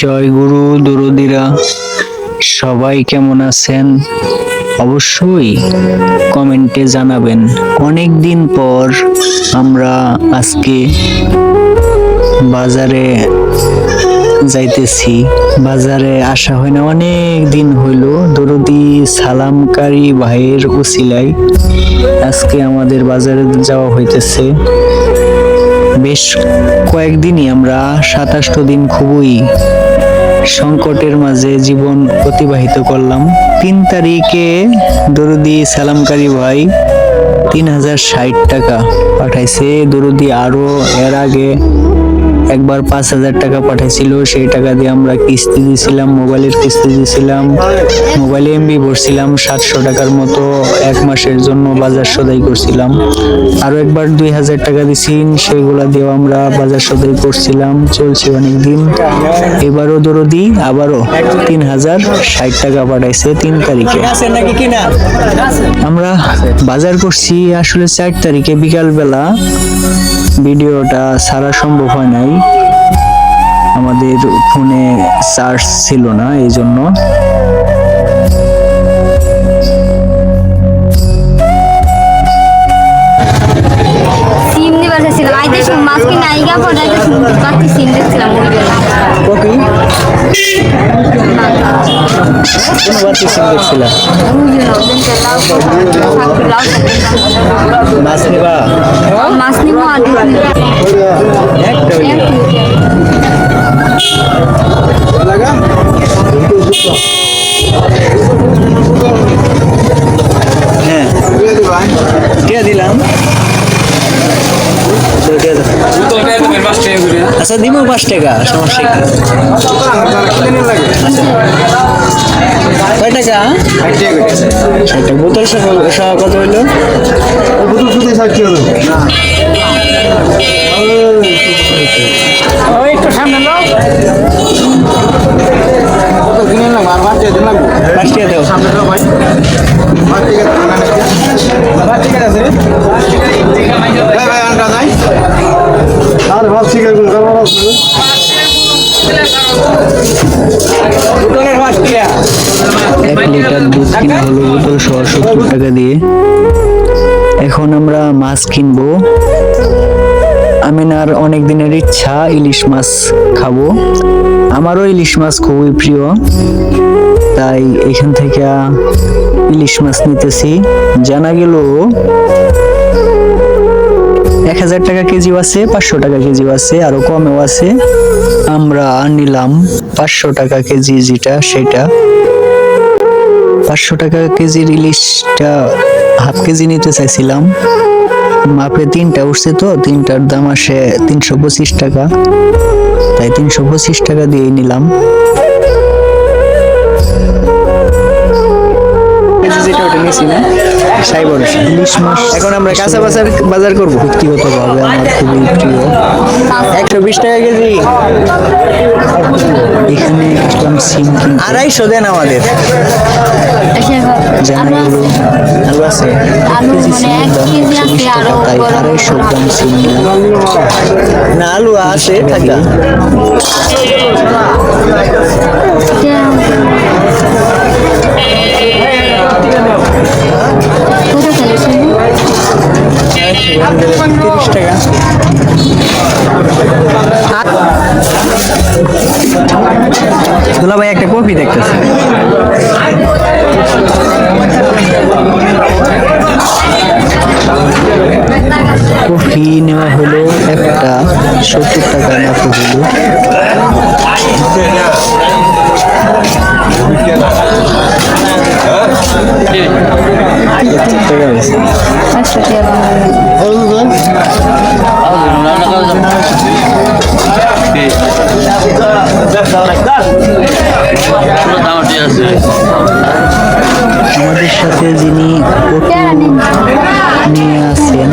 জয় গুরু দরদিরা, সবাই কেমন আছেন? অবশ্যই কমেন্টে জানাবেন। অনেক দিন পর আমরা আজকে বাজারে যাইতেছি। বাজারে আসা হয় না, অনেক দিন হইল। দরদি সালামকারী ভাইয়ের উসিলায় আজকে আমাদের বাজারে যাওয়া হইতেছে। বেশ কয়েকদিনই আমরা সাতাশটো দিন খুবই সংকটের মাঝে জীবন অতিবাহিত করলাম। তিন তারিখে দরুদি সালামকারী ভাই তিন হাজার ষাট টাকা পাঠাইছে। দরুদি আরও এর আগে একবার পাঁচ হাজার টাকা পাঠাইছিল, সেই টাকা দিয়ে আমরা কিস্তি দিয়েছিলাম, মোবাইলের কিস্তি দিয়েছিলাম। মোবাইলে এমবি ভরছিলাম, সাতশো টাকার মতো এক মাসের জন্য বাজার সদাই করছিলাম। আরও একবার দুই হাজার টাকা দিছিন সেগুলা দিয়েও আমরা বাজার সদাই করছিলাম, চলছে অনেক দিন এবারও দরদি, আবারও তিন হাজার ষাট টাকা পাঠাইছে তিন তারিখে। আমরা বাজার করছি আসলে চার তারিখে বিকাল বেলা ভিডিওটা ছাড়া সম্ভব হয় নাই। আমাদের ফোনে চার্জ ছিল না এই জন্য সিম দিয়ে বসেছিলাম আইতে শুন মাছ কিনে আইগা পরে আইতে শুন বাকি সিম দেখছিলাম ওই জন্য কপি কোনো বাতি সিম দেখছিলাম ওই জন্য দিনটা লাউ শাক লাউ মাছ নিবা মাছ নিবো আর দুধ নিবো। একটা হইলে। হ্যাঁ টিয়া দিলাম তো টিয়া দাও। আচ্ছা দিব পাঁচ টাকা, সমস্যা কি আচ্ছা কয় টাকা ষাট টাকা বোতল সহ সহ কত পাঁচ টাকা টাকা দিয়ে এখন আমরা মাছ কিনবো। আমিনার অনেক দিনের ইচ্ছা ইলিশ মাছ খাব। আমারও ইলিশ মাছ খুবই প্রিয়। তাই এখান থেকে ইলিশ মাছ নিতেছি। জানা গেল এক হাজার টাকা কেজিও আছে, পাঁচশো টাকা কেজিও আছে, আরও কমেও আছে। আমরা নিলাম পাঁচশো টাকা কেজি যেটা, সেটা। পাঁচশো টাকা কেজির ইলিশটা হাফ কেজি নিতে চাইছিলাম। মাপে তিনটা উঠছে তো, তিনটার দাম আসে তিনশো পঁচিশ টাকা। তাই তিনশো পঁচিশ টাকা দিয়ে নিলাম। যেটা ওটা নিয়েছি না। সাইবর ইলিশ মাছ এখন আমরা কাঁচা বাজার বাজার করব। ব্যক্তিগতভাবে আমার খুবই প্রিয়। একশো বিশ টাকা কেজি। এখানে আসলাম সিম আড়াইশো দেন আমাদের। আলু আছে। এক আলু মানে আছে, আরও আড়াইশো গ্রাম সিম না আলু আছে টাকা। কোথায় আমাদের সাথে যিনি নিয়ে আসেন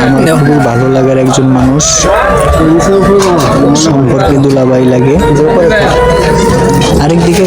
আমার খুবই ভালো লাগার একজন মানুষ। সম্পর্কে দুলাবাই লাগে।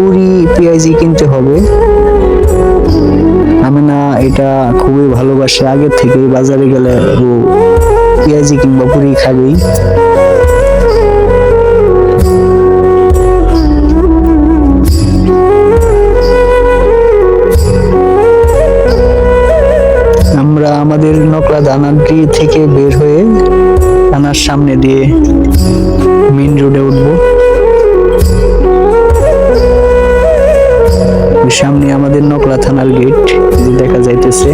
পুরি পেঁয়াজি কিনতে হবে। আমিনা এটা খুবই ভালোবাসি। আগে থেকেই বাজারে গেলে পেঁয়াজি কিংবা পুরি খাবেই। আমরা আমাদের নকলা দানাটি থেকে বের হয়ে থানার সামনে দিয়ে মেন রোডে উঠব। সামনে আমাদের নকলা থানার গেট দেখা যাইতেছে।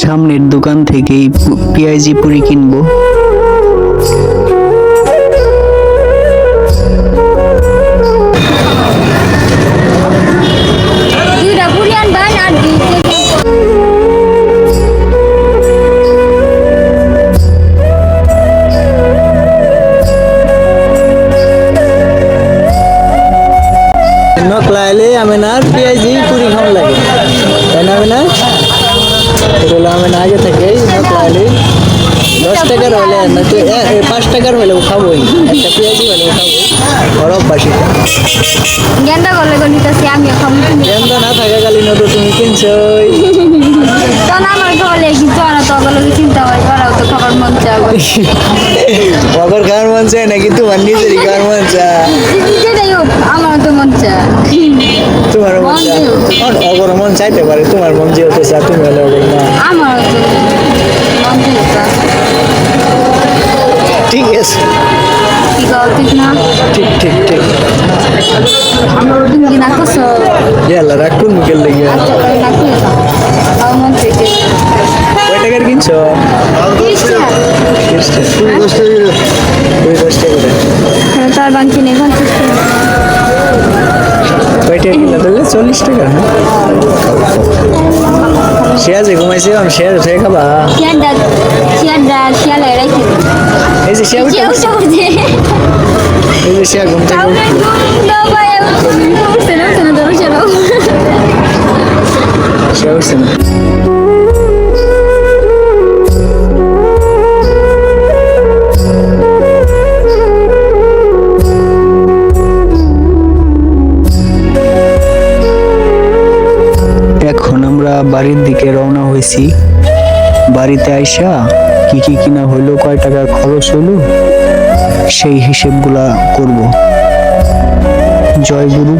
সামনের দোকান থেকেই পেঁয়াজি পুরি কিনবো। দশ টাকার হলে না। তো পাঁচ টাকার হলেও খাবোই। একটা পেঁয়াজি হলেও খাবোই। বড় অভ্যাসিত গেন্দা করলে গণিতাছি আমিও খাব। কিনে গেন্দা না থাকাকালীন তো তুমি কিনছই। তখন আমার খাওয়ালে কিন্তু ওরা তো ওগুলো চিন্তা হয় ওরাও তো খাবার মন চাবে মগর খাওয়ার মন চায় নাকি তোমার নিজেরই খাওয়ার মন চায়? হোক আমারও তো মন চায়। তোমার মন চায়। যেও। অগর মন চাইতে পারে তোমার মন যেহেতু চা তুমি হলে অগর না আমারও ঠিক আছে। ঠিক ঠিক ঠিক। ইয়াল্লা রাখুন মুখের লেগে কয় টাকার কিনছো? হ্যাঁ, তার বাংকি নেই পঞ্চাশ টাকা কয় টাকা কিনলে? তাহলে চল্লিশ টাকা হ্যাঁ? শেয়াজে ঘুমাইছে শেয়ার থেকে খাবা চেয়ারটা চেয়ারটা চেয়ারে রেখে এই যে শেয়া উঠে এই যে শেয়া ঘুম থেকে শেয়া উঠছে না। এখন আমরা বাড়ির দিকে রওনা হয়েছি। বাড়িতে আইসা কি কি কিনা হইল, কয় টাকা খরচ হইল, সেই হিসেবগুলা করব। জয় গুরু,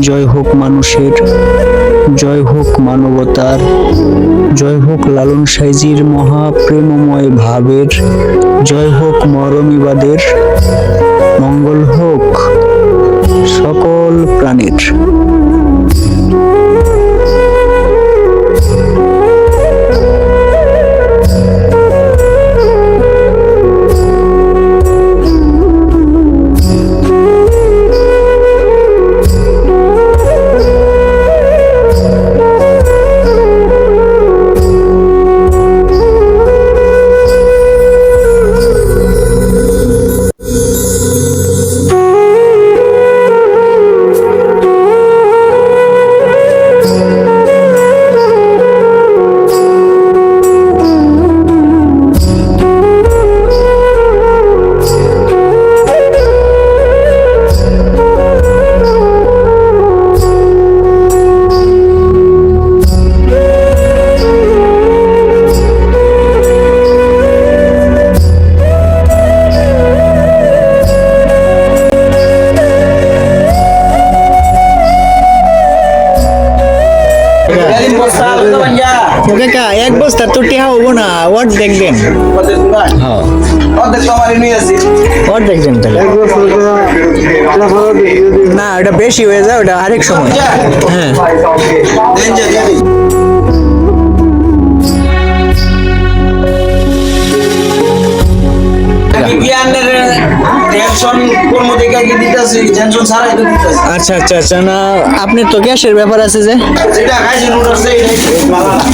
জয় হোক মানুষের, জয় হোক মানবতার, জয় হোক লালন সাইজির মহাপ্রেমময় ভাবের, জয় হোক মরমিবাদের মঙ্গল হোক কাকা এক বস্তা তো টেহা হব না ওয়াট দেখবেন। হ্যাঁ ওয়াট দেখবেন তাহলে না ওটা বেশি হয়ে যায় ওটা আরেক সময় হ্যাঁ। টেনশন আচ্ছা আচ্ছা আচ্ছা না আপনি তো গ্যাসের ব্যাপার আছে যে।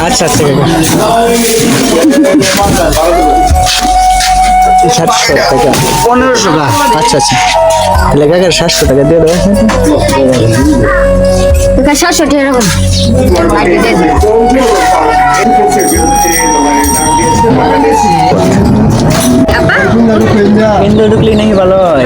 আচ্ছা আচ্ছা। সাতশো টাকা। পনেরোশো টাকা আচ্ছা আচ্ছা। তাহলে কাকার সাতশো টাকা দিয়ে দেবো তোকে সাতশো টাকা ঢুকলি নাকি ভালো হয়।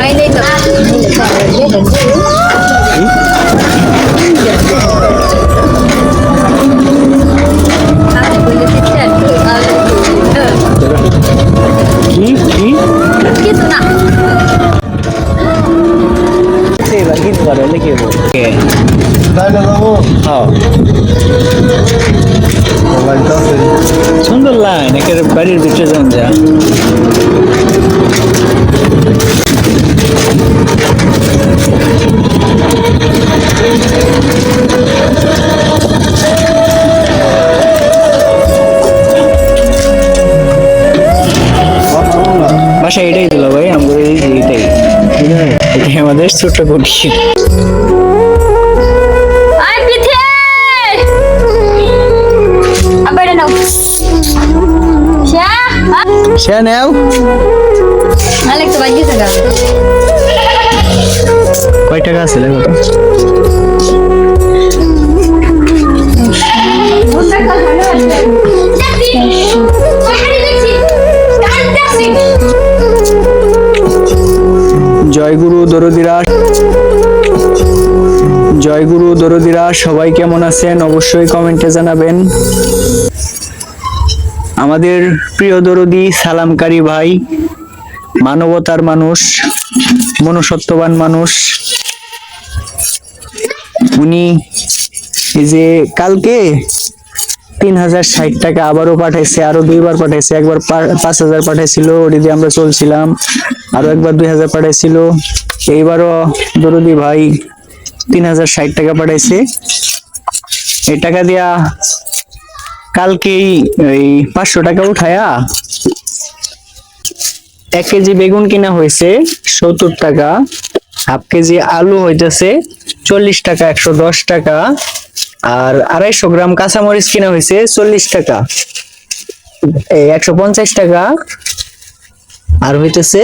নাও। শ্যা সে নেও। কয় টাকা আছে তো জয়গুরু দরদিরা জয়গুরু দরদিরা, সবাই কেমন আছেন অবশ্যই কমেন্টে জানাবেন। আমাদের প্রিয় দরদি সালামকারী ভাই, মানবতার মানুষ, মনুষ্যত্ববান মানুষ, উনি যে কালকে তিন হাজার ষাট টাকা আবারও পাঠাইছে আরও দুইবার পাঠাইছে, একবার পাঁচ হাজার পাঠাইছিল ওটি দিয়ে আমরা চলছিলাম আরও একবার দুই হাজার পাঠাইছিল। এইবারও দরদি ভাই তিন হাজার ষাট টাকা পাঠাইছে। এই টাকা দিয়া কালকেই ওই পাঁচশো টাকা উঠায়া এক কেজি বেগুন কিনা হয়েছে সত্তর টাকা, হাফ কেজি আলু হইতেছে চল্লিশ টাকা, একশো দশ টাকা, আর আড়াইশো গ্রাম কাঁচামরিচ কিনা হয়েছে চল্লিশ টাকা, এই একশো পঞ্চাশ টাকা, আর হইতেছে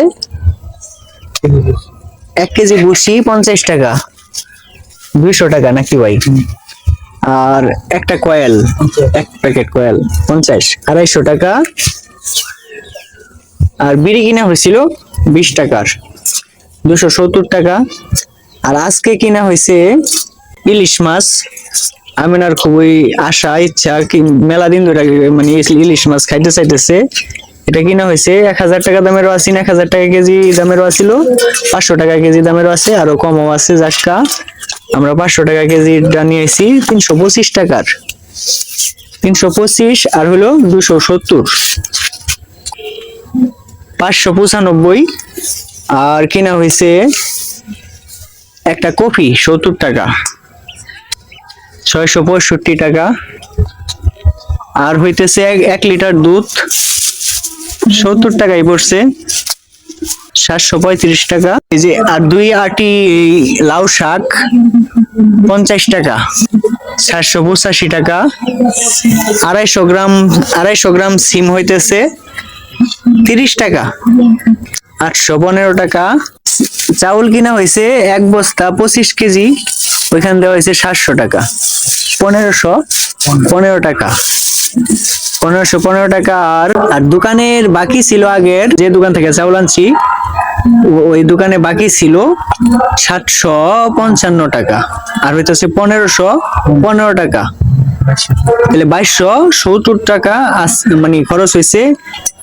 এক কেজি বুসি পঞ্চাশ টাকা। দুইশো টাকা নাকি ভাই? আর একটা কয়েল এক প্যাকেট কয়েল পঞ্চাশ। আড়াইশো টাকা। আর বিড়ি কিনা হয়েছিল বিশ টাকার দুশো সত্তর টাকা। আর আজকে কিনা হয়েছে ইলিশ মাছ। আমিনার খুবই আশা ইচ্ছা কি মেলা দিন ধরে মানে ইলিশ মাছ খাইতে চাইতেছে। এটা কিনা হয়েছে এক হাজার টাকা দামেরও আছে এক হাজার টাকা কেজি দামেরও আছিল। পাঁচশো টাকা কেজি দামেরও আছে আরও কমও আছে জাটকা আমরা পাঁচশো টাকা কেজিটা নিয়ে এসেছি তিনশো পঁচিশ টাকার। তিনশো পঁচিশ আর হলো দুশো সত্তর। পাঁচশো পঁচানব্বই আর কিনা হয়েছে একটা কফি সত্তর টাকা। ছয়শো পঁয়ষট্টি টাকা। আর হইতেছে এক লিটার দুধ, সত্তর টাকাই পড়ছে। সাতশো পঁয়ত্রিশ টাকা। এই যে, আর দুই আটি লাউ শাক, পঞ্চাশ টাকা। সাতশো পঁচাশি টাকা। আড়াইশো গ্রাম আড়াইশো গ্রাম সিম হইতেছে তিরিশ টাকা। আটশো পনেরো টাকা। চাউল কিনা হয়েছে এক বস্তা পঁচিশ কেজি। ওইখান দেওয়া হয়েছে সাতশো টাকা। পনেরোশো, পনেরো টাকা। পনেরোশো, পনেরো টাকা আর আর দোকানের বাকি ছিল আগের, যে দোকান থেকে চাউল আনছি ওই দোকানে বাকি ছিল সাতশো পঞ্চান্ন টাকা। আর হইতেছে পনেরোশো, পনেরো টাকা। তাহলে বাইশশো সত্তর টাকা মানে খরচ হয়েছে।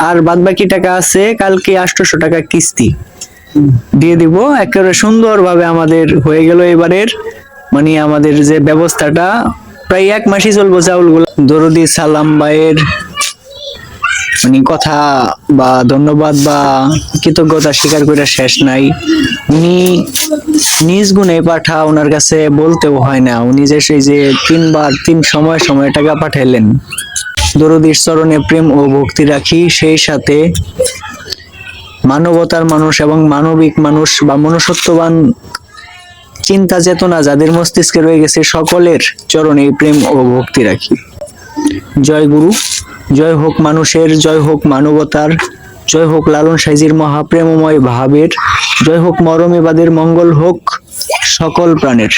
আর বাদ বাকি টাকা আছে কালকে আটশোশো টাকা কিস্তি। দিয়ে দিব। একেবারে সুন্দরভাবে আমাদের হয়ে গেল এবারের মানে আমাদের যে ব্যবস্থাটা, প্রায় এক মাসই চলবো চাউলগুলো। দরদি সালাম ভাইয়ের মানে কথা বা ধন্যবাদ বা কৃতজ্ঞতা স্বীকার করে শেষ নাই। উনি নিজ গুণে পাঠা ওনার কাছে বলতেও হয় না। উনি যে সেই যে তিনবার, তিন সময় সময় টাকা পাঠাইলেন। দরদির চরণে প্রেম ও ভক্তি রাখি, সেই সাথে মানবতার মানুষ এবং মানবিক মানুষ বা মনুষ্যত্ববান চিন্তা চেতনা যাদের মস্তিষ্কে রয়ে গেছে সকলের চরণে প্রেম ও ভক্তি রাখি। জয় গুরু, জয় হোক মানুষের, জয় হোক মানবতার, জয় হোক লালন সাইজির মহাপ্রেমময় ভাবের, জয় হোক মরমেবাদের মঙ্গল হোক সকল প্রাণের।